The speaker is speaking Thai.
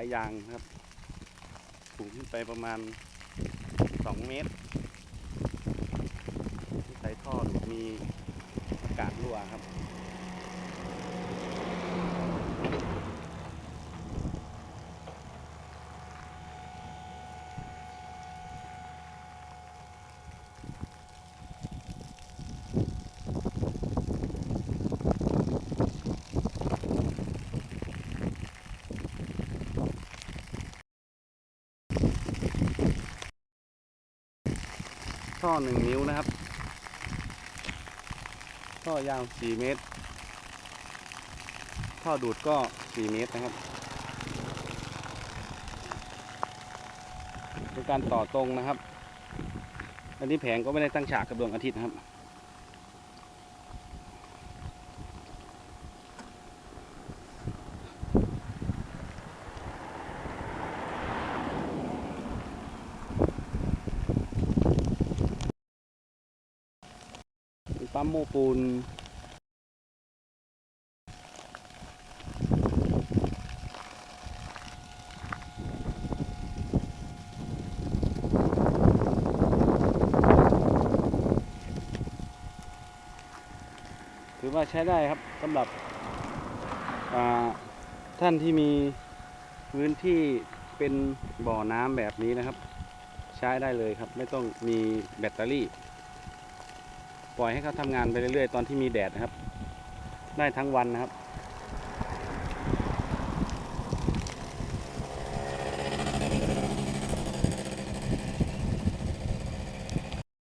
ลายยางครับ สูงขึ้นไปประมาณ 2 เมตรที่ใส่ท่อดูดมีอากาศรั่วครับ ท่อหนึ่งนิ้วนะครับ ท่อยาวสี่เมตร ท่อดูดก็สี่เมตรนะครับเป็นการต่อตรงนะครับ อันนี้แผงก็ไม่ได้ตั้งฉากกับดวงอาทิตย์นะครับ ปั๊มโมปูน ถือว่าใช้ได้ครับสำหรับท่านที่มีพื้นที่เป็นบ่อน้ำแบบนี้นะครับ ใช้ได้เลยครับ ไม่ต้องมีแบตเตอรี่ ปล่อยให้เขาทำงานไปเรื่อยๆ ตอนที่มีแดดนะครับ ได้ทั้งวันนะครับ